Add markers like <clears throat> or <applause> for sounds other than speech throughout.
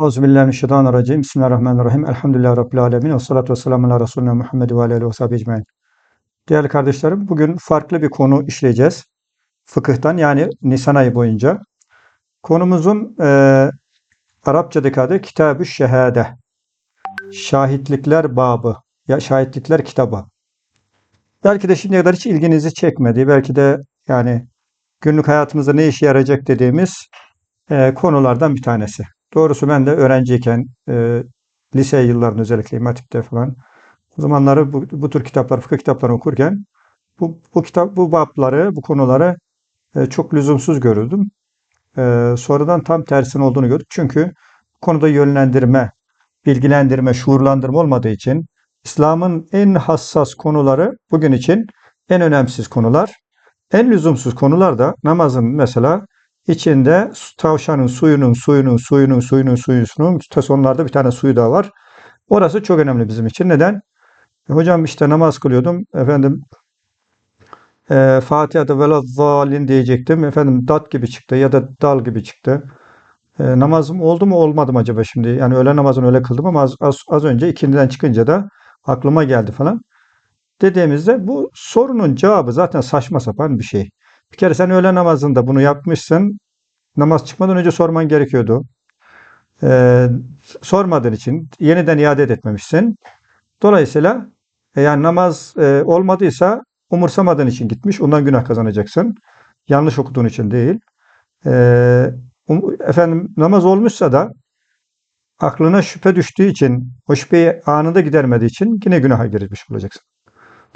Euzubillahimineşşeytanirracim. Bismillahirrahmanirrahim. Elhamdülillahi Rabbil alemin. Ve salatu ve selamu ala Resulüne Muhammed ve aleyhi ve sahibi ecmain. Değerli kardeşlerim, bugün farklı bir konu işleyeceğiz. Fıkıhtan yani Nisan ayı boyunca. Konumuzun e, Arapçadaki adı Kitab-ı Şehade. Şahitlikler babı. Ya şahitlikler kitabı. Belki de şimdiye kadar hiç ilginizi çekmedi. Belki de yani günlük hayatımızda ne işe yarayacak dediğimiz e, konulardan bir tanesi. Doğrusu ben de öğrenciyken e, lise yıllarında özellikle İmam Hatip'te falan o zamanları bu, bu tür kitaplar, fıkıh kitaplarını okurken bu, bu kitap, bu babları, bu konuları e, çok lüzumsuz görürdüm. E, sonradan tam tersinin olduğunu gördük. Çünkü konuda yönlendirme, bilgilendirme, şuurlandırma olmadığı için İslam'ın en hassas konuları bugün için en önemsiz konular. En lüzumsuz konular da namazın mesela içinde tavşanın suyunun suyunun suyunun suyunun suyunun sonlarda bir tane suyu da var. Orası çok önemli bizim için. Neden? E, hocam işte namaz kılıyordum. Efendim e, Fatiha'da velazzalin diyecektim. Efendim dat gibi çıktı ya da dal gibi çıktı. E, namazım oldu mu olmadı mı acaba şimdi? Yani öğle namazını öyle kıldım ama az, az, az önce ikindiden çıkınca da aklıma geldi falan. Dediğimizde bu sorunun cevabı zaten saçma sapan bir şey. Bir kere sen öğle namazında bunu yapmışsın. Namaz çıkmadan önce sorman gerekiyordu. Ee, sormadığın için yeniden iade etmemişsin. Dolayısıyla e, yani namaz e, olmadıysa umursamadığın için gitmiş. Ondan günah kazanacaksın. Yanlış okuduğun için değil. Ee, um, efendim namaz olmuşsa da aklına şüphe düştüğü için o şüpheyi anında gidermediği için yine günaha girmiş olacaksın.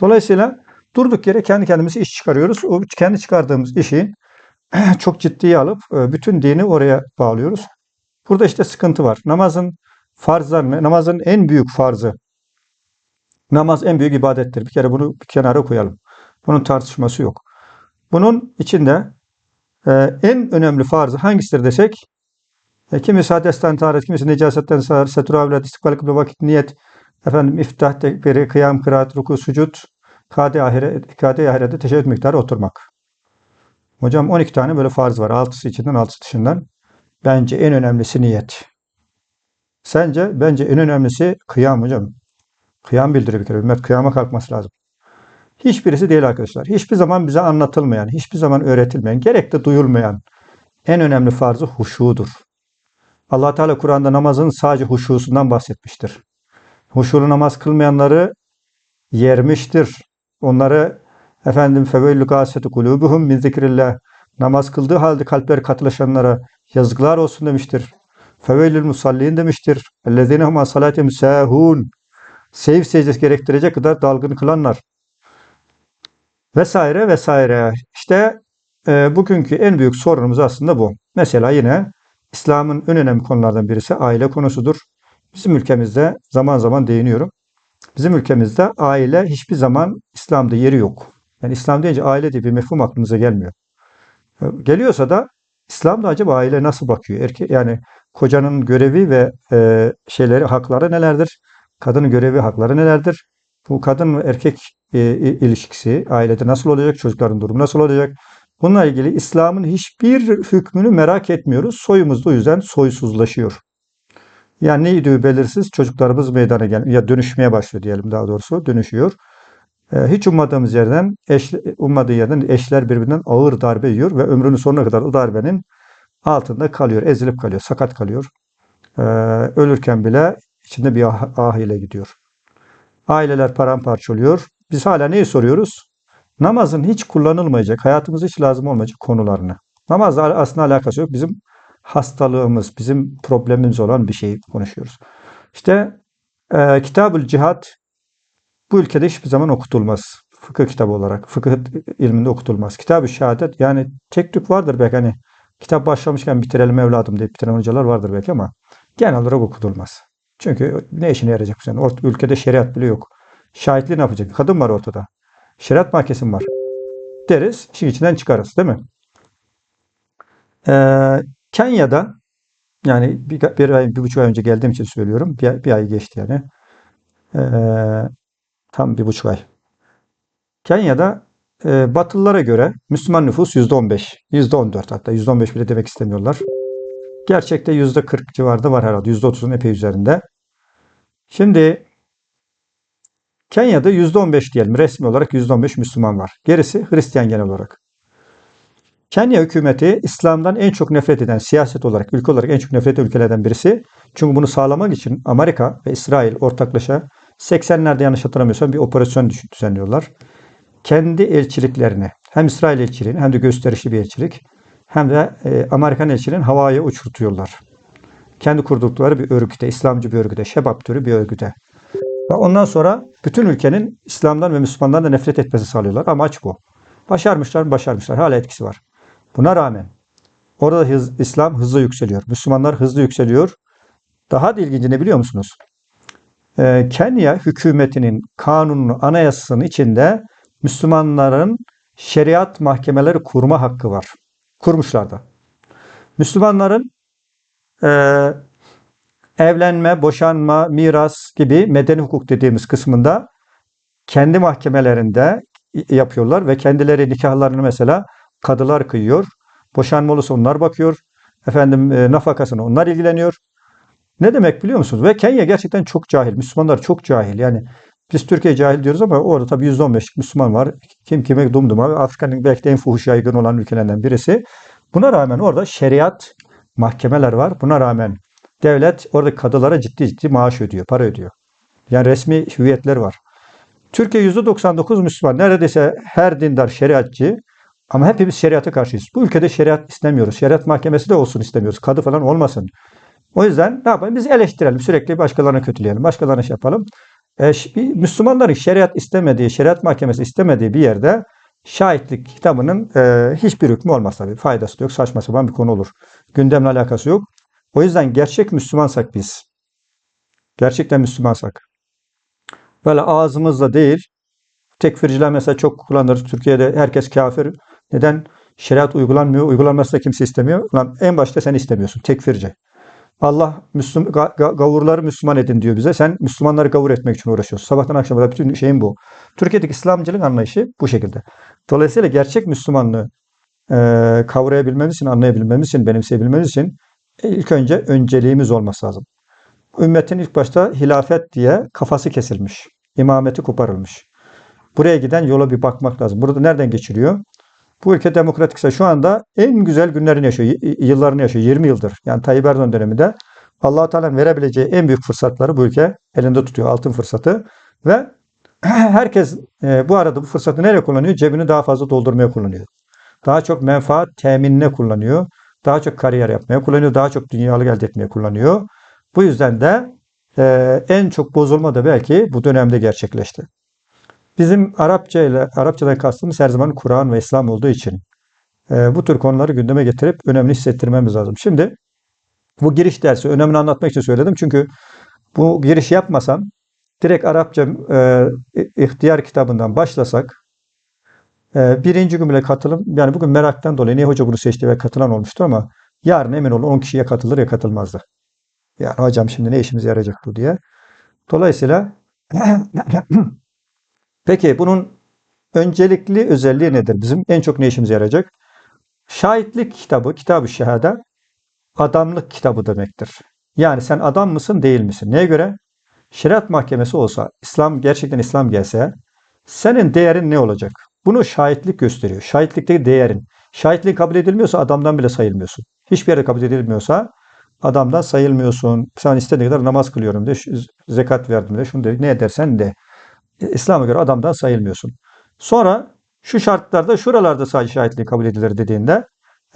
Dolayısıyla durduk yere kendi kendimize iş çıkarıyoruz. O kendi çıkardığımız işi <clears throat> çok ciddiye alıp e, bütün dini oraya bağlıyoruz. Burada işte sıkıntı var. Namazın farzlarını, namazın en büyük farzı, namaz en büyük ibadettir. Bir kere bunu bir kenara koyalım. Bunun tartışması yok. Bunun içinde e, en önemli farzı hangisidir desek, e, kimisi hadesten taharet, kimisi necasetten taharet, setur avlat, istikbal kıble vakit, niyet, efendim iftah, tekbiri, kıyam, kıraat, ruku, sucud, kade ahiret, kade ahirette teşebbüt miktarı oturmak. Hocam 12 tane böyle farz var. 6'sı içinden 6'sı dışından. Bence en önemlisi niyet. Sence? Bence en önemlisi kıyam hocam. Kıyam bildiriyor bir kere. Ümmet kıyama kalkması lazım. Hiçbirisi değil arkadaşlar. Hiçbir zaman bize anlatılmayan, hiçbir zaman öğretilmeyen, gerek de duyulmayan en önemli farzı huşudur. allah Teala Kur'an'da namazın sadece huşusundan bahsetmiştir. Huşulu namaz kılmayanları yermiştir. Onları efendim feveylü gâseti kulûbuhum min zikrillah namaz kıldığı halde kalpleri katılaşanlara yazıklar olsun demiştir. Feveylül musallin demiştir. Ellezine huma salatihim sâhûn sev secdesi gerektirecek kadar dalgın kılanlar vesaire vesaire. İşte e, bugünkü en büyük sorunumuz aslında bu. Mesela yine İslam'ın en önemli konulardan birisi aile konusudur. Bizim ülkemizde zaman zaman değiniyorum. Bizim ülkemizde aile hiçbir zaman İslam'da yeri yok. Yani İslam deyince aile diye bir mefhum aklımıza gelmiyor. Geliyorsa da İslam'da acaba aile nasıl bakıyor? Erke, yani kocanın görevi ve e, şeyleri, hakları nelerdir? Kadının görevi, hakları nelerdir? Bu kadın ve erkek e, ilişkisi ailede nasıl olacak? Çocukların durumu nasıl olacak? Bununla ilgili İslam'ın hiçbir hükmünü merak etmiyoruz. Soyumuz da o yüzden soysuzlaşıyor. Yani neydi belirsiz çocuklarımız meydana gel ya dönüşmeye başlıyor diyelim daha doğrusu dönüşüyor. Ee, hiç ummadığımız yerden eş, ummadığı yerden eşler birbirinden ağır darbe yiyor ve ömrünün sonuna kadar o darbenin altında kalıyor, ezilip kalıyor, sakat kalıyor. Ee, ölürken bile içinde bir ah, ah ile gidiyor. Aileler paramparça oluyor. Biz hala neyi soruyoruz? Namazın hiç kullanılmayacak, hayatımıza hiç lazım olmayacak konularını. Namazla aslında alakası yok. Bizim hastalığımız, bizim problemimiz olan bir şeyi konuşuyoruz. İşte e, Kitabül Cihad bu ülkede hiçbir zaman okutulmaz. Fıkıh kitabı olarak, fıkıh ilminde okutulmaz. Kitab-ı Şehadet yani tek tük vardır belki hani kitap başlamışken bitirelim evladım deyip bitiren hocalar vardır belki ama genel olarak okutulmaz. Çünkü ne işine yarayacak bu senin? Ort ülkede şeriat bile yok. Şahitliği ne yapacak? Kadın var ortada. Şeriat mahkesi var. Deriz, işin içinden çıkarız değil mi? Ee, Kenya'da yani bir, bir ay, bir buçuk ay önce geldiğim için söylüyorum. Bir, bir ay geçti yani. Ee, tam bir buçuk ay. Kenya'da e, Batılılara göre Müslüman nüfus yüzde on beş, yüzde on dört hatta yüzde on beş bile demek istemiyorlar. Gerçekte %40 civarında var herhalde. %30'un epey üzerinde. Şimdi Kenya'da %15 diyelim. Resmi olarak %15 Müslüman var. Gerisi Hristiyan genel olarak. Kenya hükümeti İslam'dan en çok nefret eden, siyaset olarak, ülke olarak en çok nefret eden ülkelerden birisi. Çünkü bunu sağlamak için Amerika ve İsrail ortaklaşa 80'lerde yanlış hatırlamıyorsam bir operasyon düzenliyorlar. Kendi elçiliklerini hem İsrail elçiliğini hem de gösterişli bir elçilik hem de e, Amerikan elçiliğini havaya uçurtuyorlar. Kendi kurdukları bir örgüte, İslamcı bir örgüte, şebap türü bir örgüte. Ve ondan sonra bütün ülkenin İslam'dan ve Müslümanlardan da nefret etmesi sağlıyorlar. Amaç bu. Başarmışlar mı? Başarmışlar. Hala etkisi var. Buna rağmen orada hız, İslam hızlı yükseliyor. Müslümanlar hızlı yükseliyor. Daha da ilginci ne biliyor musunuz? Ee, Kenya hükümetinin kanununu, anayasasının içinde Müslümanların şeriat mahkemeleri kurma hakkı var. Kurmuşlar da. Müslümanların e, evlenme, boşanma, miras gibi medeni hukuk dediğimiz kısmında kendi mahkemelerinde yapıyorlar ve kendileri nikahlarını mesela kadılar kıyıyor. Boşanma olursa onlar bakıyor. Efendim e, nafakasını onlar ilgileniyor. Ne demek biliyor musunuz? Ve Kenya gerçekten çok cahil. Müslümanlar çok cahil. Yani biz Türkiye cahil diyoruz ama orada tabii %15 Müslüman var. Kim kime dumduma. Afrika'nın belki de en fuhuş yaygın olan ülkelerden birisi. Buna rağmen orada şeriat mahkemeler var. Buna rağmen devlet orada kadılara ciddi ciddi maaş ödüyor, para ödüyor. Yani resmi hüviyetler var. Türkiye %99 Müslüman. Neredeyse her dindar şeriatçı ama hepimiz şeriata karşıyız. Bu ülkede şeriat istemiyoruz. Şeriat mahkemesi de olsun istemiyoruz. Kadı falan olmasın. O yüzden ne yapalım? Biz eleştirelim. Sürekli başkalarına kötüleyelim. Başkalarına şey yapalım. E, Müslümanların şeriat istemediği, şeriat mahkemesi istemediği bir yerde şahitlik kitabının e, hiçbir hükmü olmaz tabii. Faydası da yok. Saçma sapan bir konu olur. Gündemle alakası yok. O yüzden gerçek Müslümansak biz. Gerçekten Müslümansak. Böyle ağzımızla değil. Tekfirciler mesela çok kullanır. Türkiye'de herkes kafir. Neden? Şeriat uygulanmıyor. Uygulanması da kimse istemiyor. Lan en başta sen istemiyorsun. Tekfirci. Allah Müslüm, gavurları Müslüman edin diyor bize. Sen Müslümanları gavur etmek için uğraşıyorsun. Sabahtan akşama da bütün şeyin bu. Türkiye'deki İslamcılık anlayışı bu şekilde. Dolayısıyla gerçek Müslümanlığı e, kavrayabilmemiz için, anlayabilmemiz için, benimseyebilmemiz için e, ilk önce önceliğimiz olması lazım. Ümmetin ilk başta hilafet diye kafası kesilmiş. imameti koparılmış. Buraya giden yola bir bakmak lazım. Burada nereden geçiriyor? Bu ülke demokratikse şu anda en güzel günlerini yaşıyor. Yıllarını yaşıyor. 20 yıldır. Yani Tayyip Erdoğan döneminde allah Teala'nın verebileceği en büyük fırsatları bu ülke elinde tutuyor. Altın fırsatı. Ve <clears throat> herkes e, bu arada bu fırsatı nereye kullanıyor? Cebini daha fazla doldurmaya kullanıyor. Daha çok menfaat teminine kullanıyor. Daha çok kariyer yapmaya kullanıyor. Daha çok dünyalık elde etmeye kullanıyor. Bu yüzden de e, en çok bozulma da belki bu dönemde gerçekleşti. Bizim Arapça ile Arapçadan kastımız her zaman Kur'an ve İslam olduğu için e, bu tür konuları gündeme getirip önemli hissettirmemiz lazım. Şimdi bu giriş dersi önemini anlatmak için söyledim. Çünkü bu giriş yapmasam direkt Arapça e, ihtiyar kitabından başlasak e, birinci gün bile katılım yani bugün meraktan dolayı niye hoca bunu seçti ve katılan olmuştu ama yarın emin olun 10 kişiye katılır ya katılmazdı. Yani hocam şimdi ne işimize yarayacak bu diye. Dolayısıyla <clears throat> Peki bunun öncelikli özelliği nedir? Bizim en çok ne işimize yarayacak? Şahitlik kitabı, kitabı şehade adamlık kitabı demektir. Yani sen adam mısın değil misin? Neye göre? Şeriat mahkemesi olsa, İslam gerçekten İslam gelse senin değerin ne olacak? Bunu şahitlik gösteriyor. Şahitlikteki değerin. Şahitlik kabul edilmiyorsa adamdan bile sayılmıyorsun. Hiçbir yerde kabul edilmiyorsa adamdan sayılmıyorsun. Sen istediğin kadar namaz kılıyorum de, zekat verdim de, şunu de, ne edersen de. İslam'a göre adamdan sayılmıyorsun. Sonra şu şartlarda şuralarda sadece şahitliği kabul edilir dediğinde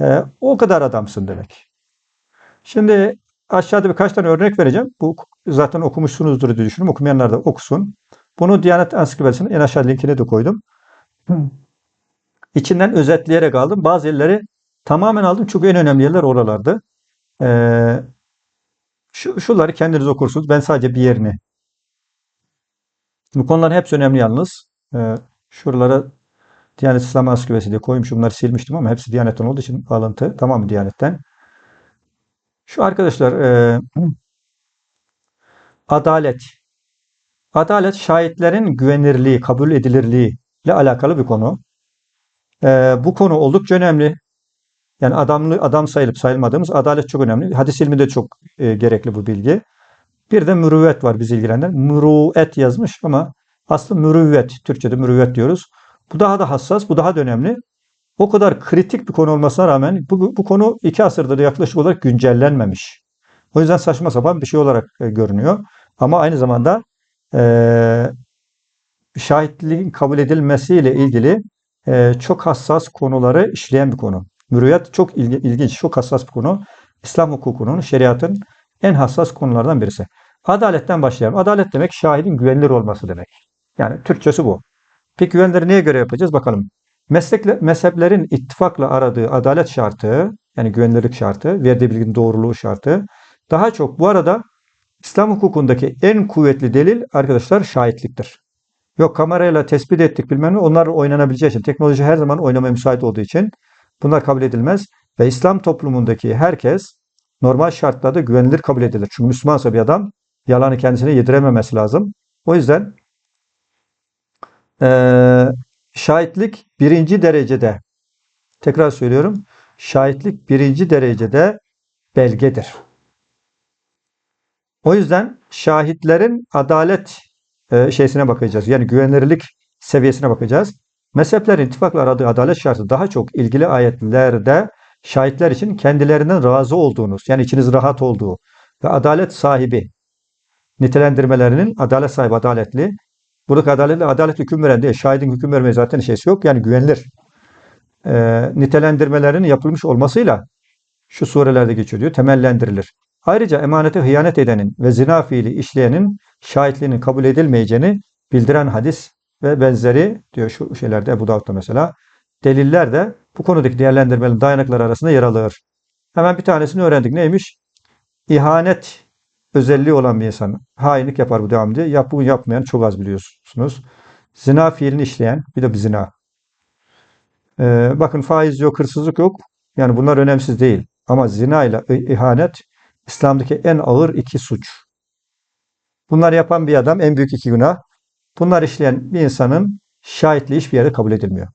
e, o kadar adamsın demek. Şimdi aşağıda birkaç tane örnek vereceğim. Bu zaten okumuşsunuzdur diye düşünüyorum. Okumayanlar da okusun. Bunu Diyanet Ansiklopedisi'nin en aşağı linkine de koydum. İçinden özetleyerek aldım. Bazı yerleri tamamen aldım çünkü en önemli yerler oralardı. Ee, şu, şunları kendiniz okursunuz. Ben sadece bir yerini bu konuların hepsi önemli yalnız. Ee, şuralara Diyanet İslam Ansiklopedisi diye koymuşum. Bunları silmiştim ama hepsi Diyanet'ten olduğu için alıntı. Tamamı Diyanet'ten. Şu arkadaşlar e, adalet. Adalet şahitlerin güvenirliği, kabul edilirliği ile alakalı bir konu. E, bu konu oldukça önemli. Yani adamlı adam sayılıp sayılmadığımız adalet çok önemli. Hadis ilminde çok e, gerekli bu bilgi. Bir de mürüvvet var bizi ilgilendiren. Mürüvvet yazmış ama aslında mürüvvet. Türkçe'de mürüvvet diyoruz. Bu daha da hassas, bu daha da önemli. O kadar kritik bir konu olmasına rağmen bu, bu konu iki asırdır yaklaşık olarak güncellenmemiş. O yüzden saçma sapan bir şey olarak e, görünüyor. Ama aynı zamanda e, şahitliğin kabul edilmesiyle ilgili e, çok hassas konuları işleyen bir konu. Mürüvvet çok ilgi, ilginç, çok hassas bir konu. İslam hukukunun, şeriatın en hassas konulardan birisi. Adaletten başlayalım. Adalet demek şahidin güvenilir olması demek. Yani Türkçesi bu. Peki güvenilir neye göre yapacağız bakalım. Meslekle, mezheplerin ittifakla aradığı adalet şartı, yani güvenilirlik şartı, verdiği bilginin doğruluğu şartı. Daha çok bu arada İslam hukukundaki en kuvvetli delil arkadaşlar şahitliktir. Yok kamerayla tespit ettik bilmem ne onlar oynanabileceği için teknoloji her zaman oynamaya müsait olduğu için bunlar kabul edilmez. Ve İslam toplumundaki herkes normal şartlarda güvenilir kabul edilir. Çünkü Müslümansa bir adam yalanı kendisine yedirememesi lazım. O yüzden şahitlik birinci derecede tekrar söylüyorum şahitlik birinci derecede belgedir. O yüzden şahitlerin adalet e, şeysine bakacağız. Yani güvenilirlik seviyesine bakacağız. Mezheplerin ittifakla aradığı adalet şartı daha çok ilgili ayetlerde şahitler için kendilerinin razı olduğunuz, yani içiniz rahat olduğu ve adalet sahibi nitelendirmelerinin adalet sahibi, adaletli. Buradaki adaletli, adalet hüküm veren değil. Şahidin hüküm vermeye zaten şeysi yok. Yani güvenilir. E, nitelendirmelerinin yapılmış olmasıyla şu surelerde geçiyor diyor, temellendirilir. Ayrıca emanete hıyanet edenin ve zina fiili işleyenin şahitliğinin kabul edilmeyeceğini bildiren hadis ve benzeri diyor şu şeylerde Ebu Davud'da mesela. Deliller de bu konudaki değerlendirmelerin dayanakları arasında yer alır. Hemen bir tanesini öğrendik. Neymiş? İhanet özelliği olan bir insan. Hainlik yapar bu devam diye. Yap, bunu yapmayan çok az biliyorsunuz. Zina fiilini işleyen bir de bir zina. Ee, bakın faiz yok, hırsızlık yok. Yani bunlar önemsiz değil. Ama zina ile ihanet İslam'daki en ağır iki suç. Bunlar yapan bir adam en büyük iki günah. Bunlar işleyen bir insanın şahitliği hiçbir yerde kabul edilmiyor.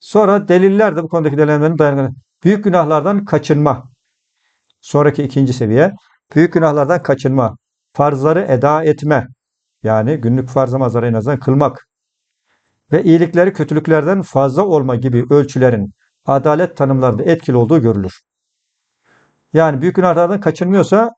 Sonra deliller de bu konudaki delillerin dayanıklı. Büyük günahlardan kaçınma. Sonraki ikinci seviye. Büyük günahlardan kaçınma. Farzları eda etme. Yani günlük farz namazları en azından kılmak. Ve iyilikleri kötülüklerden fazla olma gibi ölçülerin adalet tanımlarında etkili olduğu görülür. Yani büyük günahlardan kaçınmıyorsa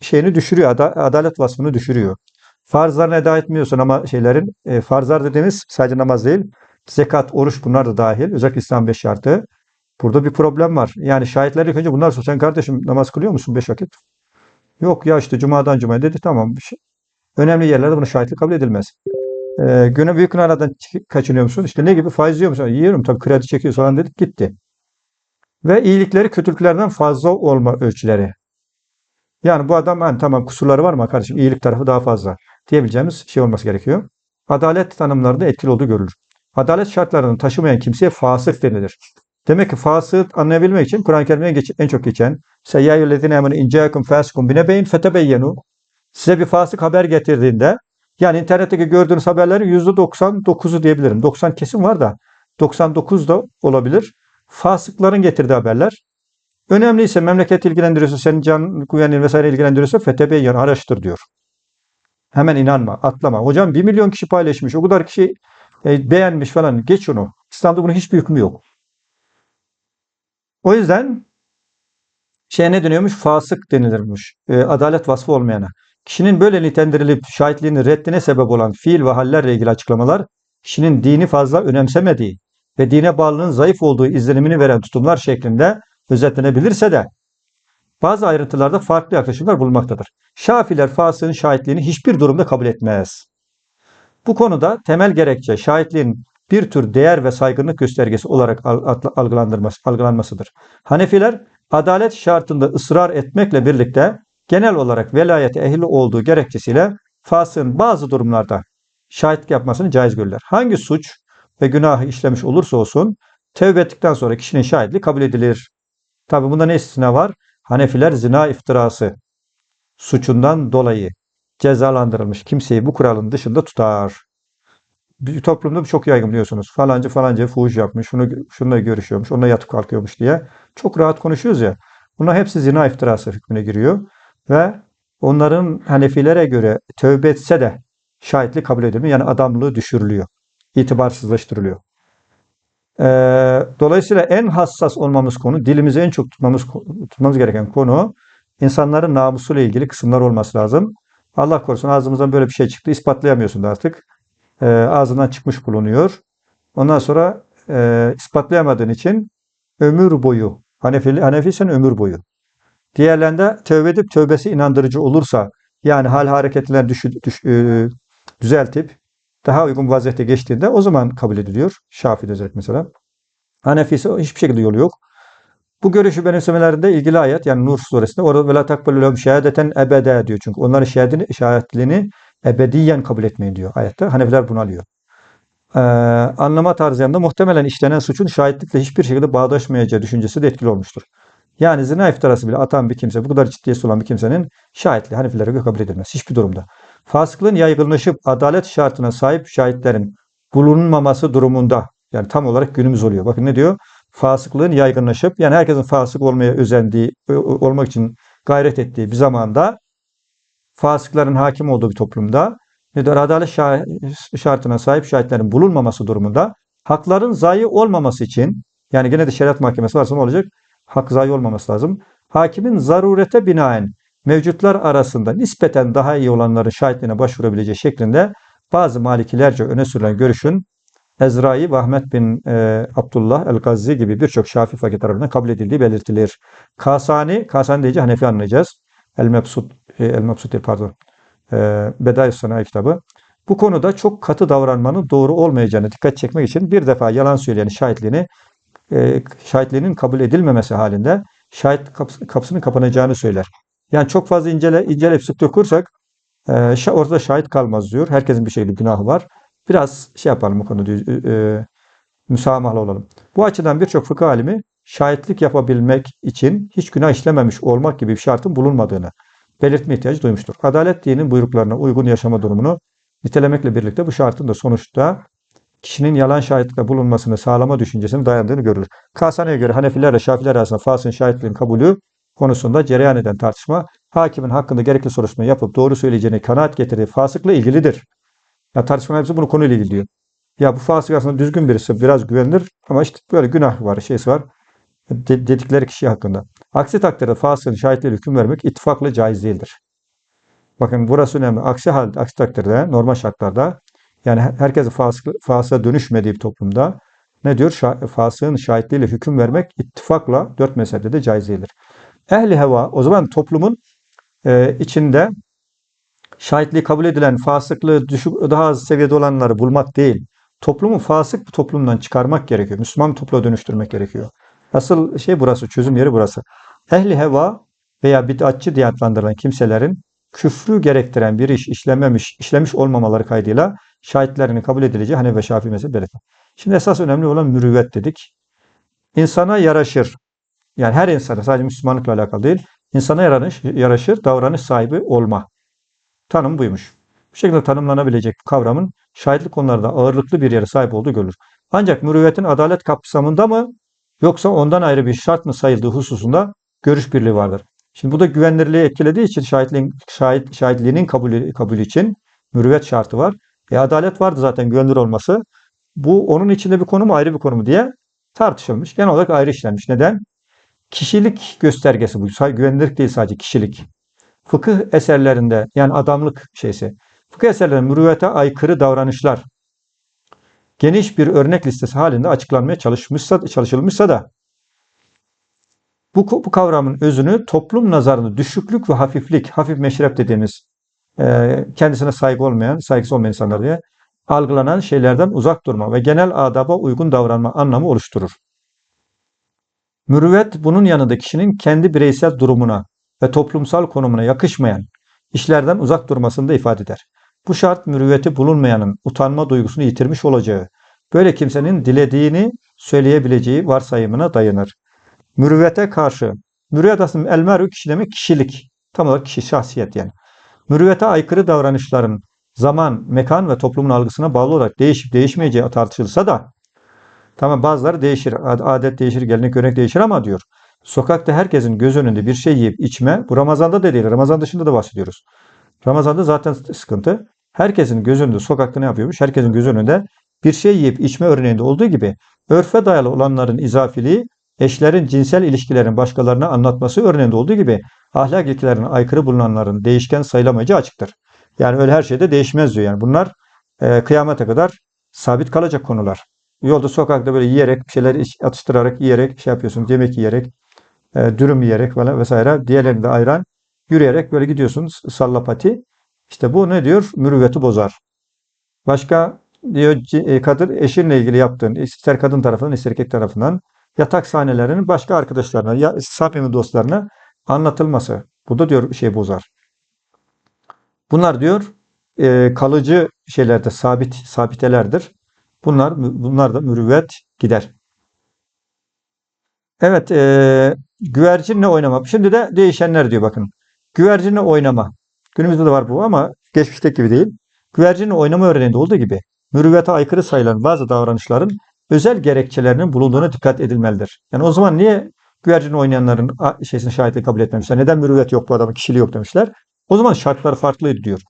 şeyini düşürüyor. Adalet vasfını düşürüyor. Farzlarını eda etmiyorsun ama şeylerin e, farzlar dediğimiz sadece namaz değil. Zekat, oruç bunlar da dahil. Özellikle İslam beş şartı. Burada bir problem var. Yani şahitler ilk önce bunlar. Sen kardeşim namaz kılıyor musun beş vakit? Yok ya işte cumadan cumaya dedi tamam. Önemli yerlerde bunu şahitlik kabul edilmez. Ee, güne büyük günahlardan kaçınıyor musun? İşte ne gibi faiz yiyor musun? Yiyorum tabii kredi çekiyor falan dedik gitti. Ve iyilikleri kötülüklerden fazla olma ölçüleri. Yani bu adam hani tamam kusurları var ama kardeşim iyilik tarafı daha fazla diyebileceğimiz şey olması gerekiyor. Adalet tanımlarında etkili olduğu görülür. Adalet şartlarını taşımayan kimseye fasık denilir. Demek ki fasık anlayabilmek için Kur'an-ı Kerim'e en çok geçen Seyyâyyüllezine emine incâkum fâsikum binebeyin fetebeyyenu Size bir fasık haber getirdiğinde yani internetteki gördüğünüz haberlerin %99'u diyebilirim. 90 kesin var da 99 da olabilir. Fasıkların getirdiği haberler. Önemliyse memleket ilgilendiriyorsa, senin can güvenliğin vesaire ilgilendiriyorsa fetebeyyen araştır diyor. Hemen inanma, atlama. Hocam 1 milyon kişi paylaşmış, o kadar kişi e, beğenmiş falan. Geç onu. İslam'da bunun hiçbir hükmü yok. O yüzden şey ne deniyormuş? Fasık denilirmiş. E, adalet vasfı olmayana. Kişinin böyle nitelendirilip şahitliğinin reddine sebep olan fiil ve hallerle ilgili açıklamalar, kişinin dini fazla önemsemediği ve dine bağlılığın zayıf olduğu izlenimini veren tutumlar şeklinde özetlenebilirse de bazı ayrıntılarda farklı yaklaşımlar bulunmaktadır. Şafiler fasığın şahitliğini hiçbir durumda kabul etmez. Bu konuda temel gerekçe şahitliğin bir tür değer ve saygınlık göstergesi olarak algılandırması, algılanmasıdır. Hanefiler adalet şartında ısrar etmekle birlikte genel olarak velayete ehli olduğu gerekçesiyle fasığın bazı durumlarda şahitlik yapmasını caiz görürler. Hangi suç ve günahı işlemiş olursa olsun tevbe ettikten sonra kişinin şahitliği kabul edilir. Tabi bunda ne istisna var? Hanefiler zina iftirası suçundan dolayı cezalandırılmış kimseyi bu kuralın dışında tutar. Bir toplumda çok yaygın biliyorsunuz. Falancı falanca fuhuş yapmış, şunu, şununla görüşüyormuş, onunla yatıp kalkıyormuş diye. Çok rahat konuşuyoruz ya. Bunlar hepsi zina iftirası hükmüne giriyor. Ve onların Hanefilere göre tövbe etse de şahitlik kabul edilmiyor. Yani adamlığı düşürülüyor. İtibarsızlaştırılıyor. Ee, dolayısıyla en hassas olmamız konu, dilimizi en çok tutmamız, tutmamız gereken konu insanların namusuyla ilgili kısımlar olması lazım. Allah korusun ağzımızdan böyle bir şey çıktı. ispatlayamıyorsun artık. Ee, ağzından çıkmış bulunuyor. Ondan sonra e, ispatlayamadığın için ömür boyu. Hanefi, Hanefiysen ömür boyu. Diğerlerinde tövbe edip tövbesi inandırıcı olursa yani hal hareketler düş, düş, e, düzeltip daha uygun vaziyete geçtiğinde o zaman kabul ediliyor. Şafii özellikle mesela. Hanefi ise hiçbir şekilde yolu yok. Bu görüşü benimsemelerinde ilgili ayet yani Nur suresinde orada ve la takbelu lehum şehadeten ebede diyor. Çünkü onların şehadini, şahitliğini ebediyen kabul etmeyin diyor ayette. Hanefiler bunu alıyor. Ee, anlama tarzı yanında muhtemelen işlenen suçun şahitlikle hiçbir şekilde bağdaşmayacağı düşüncesi de etkili olmuştur. Yani zina iftirası bile atan bir kimse, bu kadar ciddiyeti olan bir kimsenin şahitliği Hanefilere göre kabul edilmez. Hiçbir durumda. Fasıklığın yaygınlaşıp adalet şartına sahip şahitlerin bulunmaması durumunda yani tam olarak günümüz oluyor. Bakın ne diyor? Fasıklığın yaygınlaşıp yani herkesin fasık olmaya özendiği, olmak için gayret ettiği bir zamanda fasıkların hakim olduğu bir toplumda diyor? Adalet şartına sahip şahitlerin bulunmaması durumunda hakların zayi olmaması için yani gene de şeriat mahkemesi varsa ne olacak? Hak zayi olmaması lazım. Hakimin zarurete binaen mevcutlar arasında nispeten daha iyi olanların şahitliğine başvurabileceği şeklinde bazı malikilerce öne sürülen görüşün Ezrai ve bin e, Abdullah el-Gazzi gibi birçok Şafii fakir tarafından kabul edildiği belirtilir. Kasani, Kasani deyince Hanefi anlayacağız. El-Mebsut, e, El-Mebsut değil pardon. E, Bedai Sanayi kitabı. Bu konuda çok katı davranmanın doğru olmayacağını dikkat çekmek için bir defa yalan söyleyen şahitliğini e, şahitliğinin kabul edilmemesi halinde şahit kapısı, kapısının kapanacağını söyler. Yani çok fazla incele, inceleyip sık dokursak ortada şahit kalmaz diyor. Herkesin bir şekilde günahı var. Biraz şey yapalım bu konuda e, olalım. Bu açıdan birçok fıkıh alimi şahitlik yapabilmek için hiç günah işlememiş olmak gibi bir şartın bulunmadığını belirtme ihtiyacı duymuştur. Adalet dininin buyruklarına uygun yaşama durumunu nitelemekle birlikte bu şartın da sonuçta kişinin yalan şahitlikle bulunmasını sağlama düşüncesini dayandığını görülür. Kasane'ye göre Hanefiler ile Şafiler arasında fasın şahitliğin kabulü konusunda cereyan eden tartışma hakimin hakkında gerekli soruşturma yapıp doğru söyleyeceğine kanaat getirdiği fasıkla ilgilidir. Ya tartışmanın hepsi bunu konuyla ilgili diyor. Ya bu fasık aslında düzgün birisi biraz güvenilir ama işte böyle günah var, şeysi var de, dedikleri kişi hakkında. Aksi takdirde fasığın şahitliğiyle hüküm vermek ittifakla caiz değildir. Bakın burası önemli. Aksi halde, aksi takdirde normal şartlarda yani herkes fasık, fasığa dönüşmediği bir toplumda ne diyor? Şah, fasığın şahitliğiyle hüküm vermek ittifakla dört mezhepte de caiz değildir. Ehli heva o zaman toplumun e, içinde şahitliği kabul edilen fasıklığı düşük, daha az seviyede olanları bulmak değil. Toplumu fasık bir toplumdan çıkarmak gerekiyor. Müslüman topluluğa dönüştürmek gerekiyor. Asıl şey burası, çözüm yeri burası. Ehli heva veya bid'atçı diye adlandırılan kimselerin küfrü gerektiren bir iş işlememiş, işlemiş olmamaları kaydıyla şahitlerini kabul edileceği Hanefi ve Şafii mezhebi belirtir. Şimdi esas önemli olan mürüvvet dedik. İnsana yaraşır. Yani her insana sadece Müslümanlıkla alakalı değil. İnsana yaraşır, yaraşır davranış sahibi olma. Tanım buymuş. Bu şekilde tanımlanabilecek kavramın şahitlik konularda ağırlıklı bir yere sahip olduğu görülür. Ancak mürüvvetin adalet kapsamında mı yoksa ondan ayrı bir şart mı sayıldığı hususunda görüş birliği vardır. Şimdi bu da güvenilirliği etkilediği için şahitliğin, şahit, şahitliğinin kabulü, kabulü için mürüvvet şartı var. E adalet vardı zaten güvenilir olması. Bu onun içinde bir konu mu ayrı bir konu mu diye tartışılmış. Genel olarak ayrı işlenmiş. Neden? Kişilik göstergesi bu. Güvenilirlik değil sadece kişilik. Fıkıh eserlerinde yani adamlık şeysi. Fıkıh eserlerinde mürüvvete aykırı davranışlar geniş bir örnek listesi halinde açıklanmaya çalışmışsa, çalışılmışsa da bu, bu kavramın özünü toplum nazarında düşüklük ve hafiflik, hafif meşrep dediğimiz e, kendisine saygı olmayan, saygısı olmayan insanlar diye algılanan şeylerden uzak durma ve genel adaba uygun davranma anlamı oluşturur. Mürüvvet bunun yanında kişinin kendi bireysel durumuna ve toplumsal konumuna yakışmayan işlerden uzak durmasını da ifade eder. Bu şart mürüvveti bulunmayanın utanma duygusunu yitirmiş olacağı, böyle kimsenin dilediğini söyleyebileceği varsayımına dayanır. Mürüvvete karşı, mürüvvet aslında el meru kişi demek kişilik, tam olarak kişi şahsiyet yani. Mürüvvete aykırı davranışların zaman, mekan ve toplumun algısına bağlı olarak değişip değişmeyeceği tartışılsa da tamam bazıları değişir, ad- adet değişir, gelenek görenek değişir ama diyor sokakta herkesin göz önünde bir şey yiyip içme bu Ramazan'da da değil, Ramazan dışında da bahsediyoruz. Ramazan'da zaten sıkıntı. Herkesin göz önünde sokakta ne yapıyormuş? Herkesin göz önünde bir şey yiyip içme örneğinde olduğu gibi örfe dayalı olanların izafiliği eşlerin cinsel ilişkilerin başkalarına anlatması örneğinde olduğu gibi ahlak ilkelerine aykırı bulunanların değişken sayılamayacağı açıktır. Yani öyle her şeyde değişmez diyor. Yani bunlar e, kıyamete kadar sabit kalacak konular. Yolda sokakta böyle yiyerek bir şeyler atıştırarak yiyerek şey yapıyorsunuz. Yemek yiyerek, e, dürüm yiyerek falan vesaire. Diğerlerinde ayran yürüyerek böyle gidiyorsunuz sallapati. İşte bu ne diyor? Mürüvveti bozar. Başka diyor e, kadın eşinle ilgili yaptığın ister kadın tarafından ister erkek tarafından yatak sahnelerinin başka arkadaşlarına ya samimi dostlarına anlatılması. Bu da diyor şey bozar. Bunlar diyor e, kalıcı şeylerde sabit sabitelerdir. Bunlar bunlar da mürüvvet gider. Evet, e, güvercinle oynama. Şimdi de değişenler diyor bakın. Güvercinle oynama. Günümüzde de var bu ama geçmişteki gibi değil. Güvercinle oynama örneğinde olduğu gibi mürüvvete aykırı sayılan bazı davranışların özel gerekçelerinin bulunduğuna dikkat edilmelidir. Yani o zaman niye güvercinle oynayanların şeysini şahitliği kabul etmemişler? Neden mürüvvet yok bu adamın kişiliği yok demişler. O zaman şartlar farklıydı diyor.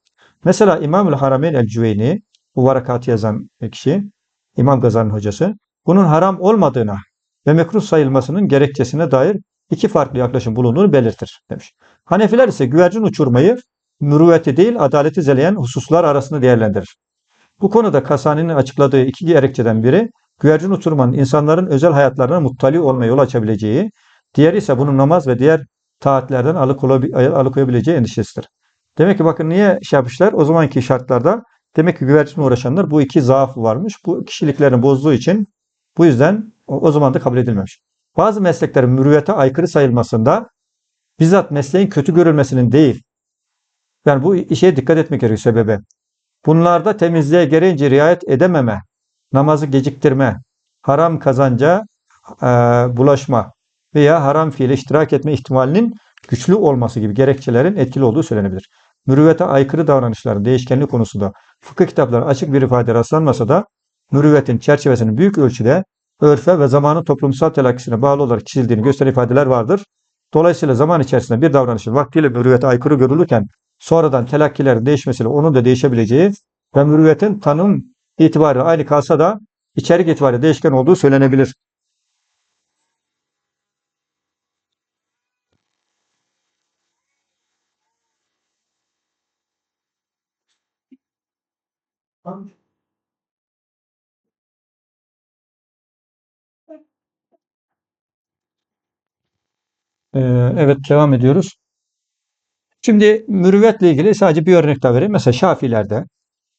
Mesela İmamül Harameyn el-Cüveyni bu varakatı yazan kişi İmam Gazali'nin hocası bunun haram olmadığına ve mekruh sayılmasının gerekçesine dair iki farklı yaklaşım bulunduğunu belirtir demiş. Hanefiler ise güvercin uçurmayı mürüvveti değil adaleti zeleyen hususlar arasında değerlendirir. Bu konuda Kasani'nin açıkladığı iki gerekçeden biri güvercin uçurmanın insanların özel hayatlarına muttali olmaya yol açabileceği, diğeri ise bunun namaz ve diğer taatlerden alıkoyabi- alıkoyabileceği endişesidir. Demek ki bakın niye şey yapmışlar? O zamanki şartlarda demek ki güvercinle uğraşanlar bu iki zaafı varmış. Bu kişiliklerini bozduğu için bu yüzden o zaman da kabul edilmemiş. Bazı mesleklerin mürüvvete aykırı sayılmasında bizzat mesleğin kötü görülmesinin değil. Yani bu işe dikkat etmek gerekiyor sebebe. Bunlarda temizliğe gereğince riayet edememe, namazı geciktirme, haram kazanca e, bulaşma veya haram fiile iştirak etme ihtimalinin güçlü olması gibi gerekçelerin etkili olduğu söylenebilir. Mürüvvete aykırı davranışların değişkenliği konusunda fıkıh kitapları açık bir ifade rastlanmasa da mürüvvetin çerçevesinin büyük ölçüde örfe ve zamanın toplumsal telakkisine bağlı olarak çizildiğini gösteren ifadeler vardır. Dolayısıyla zaman içerisinde bir davranışın vaktiyle mürüvvete aykırı görülürken sonradan telakkilerin değişmesiyle onun da değişebileceği ve mürüvvetin tanım itibariyle aynı kalsa da içerik itibariyle değişken olduğu söylenebilir. Ee, evet devam ediyoruz. Şimdi mürüvvetle ilgili sadece bir örnek daha vereyim. Mesela Şafilerde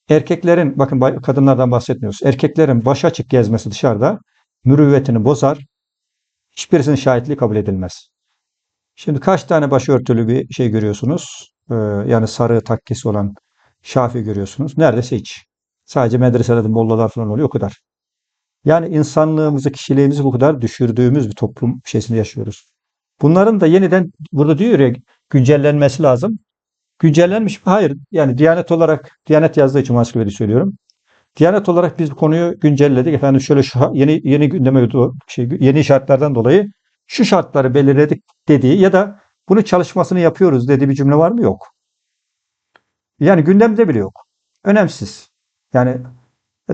erkeklerin bakın kadınlardan bahsetmiyoruz. Erkeklerin baş açık gezmesi dışarıda mürüvvetini bozar. Hiçbirisinin şahitliği kabul edilmez. Şimdi kaç tane başörtülü bir şey görüyorsunuz? Ee, yani sarı takkesi olan Şafi görüyorsunuz. Neredeyse hiç. Sadece medreselerde mollalar falan oluyor o kadar. Yani insanlığımızı, kişiliğimizi bu kadar düşürdüğümüz bir toplum şeysinde yaşıyoruz. Bunların da yeniden burada diyor ya güncellenmesi lazım. Güncellenmiş mi? Hayır. Yani Diyanet olarak, Diyanet yazdığı için maskeli söylüyorum. Diyanet olarak biz bu konuyu güncelledik. Efendim şöyle şu yeni yeni gündeme şey, yeni şartlardan dolayı şu şartları belirledik dediği ya da bunu çalışmasını yapıyoruz dediği bir cümle var mı? Yok. Yani gündemde bile yok. Önemsiz. Yani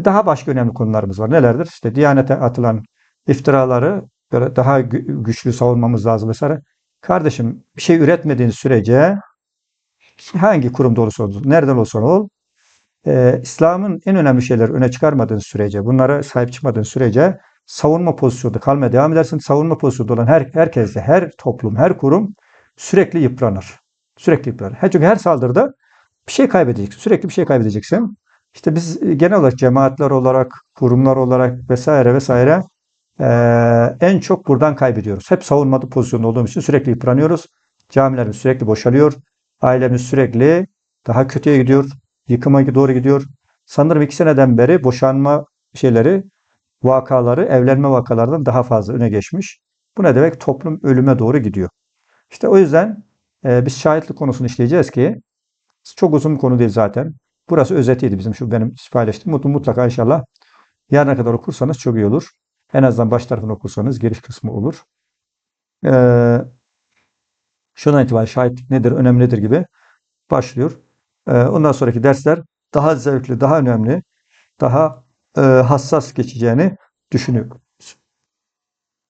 daha başka önemli konularımız var. Nelerdir? İşte Diyanete atılan iftiraları böyle daha gü- güçlü savunmamız lazım vesaire. Kardeşim bir şey üretmediğin sürece hangi kurumda olursa ol, nereden olursa ol, e, İslam'ın en önemli şeyleri öne çıkarmadığın sürece, bunlara sahip çıkmadığın sürece savunma pozisyonunda kalmaya devam edersin. Savunma pozisyonunda olan her, herkes de, her toplum, her kurum sürekli yıpranır. Sürekli yıpranır. He, Çünkü her saldırıda bir şey kaybedeceksin. Sürekli bir şey kaybedeceksin. İşte biz e, genel olarak cemaatler olarak, kurumlar olarak vesaire vesaire eee, en çok buradan kaybediyoruz. Hep savunmalı pozisyonda olduğumuz için sürekli yıpranıyoruz. Camilerimiz sürekli boşalıyor. Ailemiz sürekli daha kötüye gidiyor. Yıkıma doğru gidiyor. Sanırım iki seneden beri boşanma şeyleri, vakaları, evlenme vakalardan daha fazla öne geçmiş. Bu ne demek? Toplum ölüme doğru gidiyor. İşte o yüzden e, biz şahitlik konusunu işleyeceğiz ki çok uzun bir konu değil zaten. Burası özetiydi bizim şu benim paylaştığım. Mut- Mutlaka inşallah yarına kadar okursanız çok iyi olur. En azından baş tarafını okursanız giriş kısmı olur. Ee, şundan itibaren şahitlik nedir, önemlidir gibi başlıyor. Ee, ondan sonraki dersler daha zevkli, daha önemli, daha e, hassas geçeceğini düşünüyorum.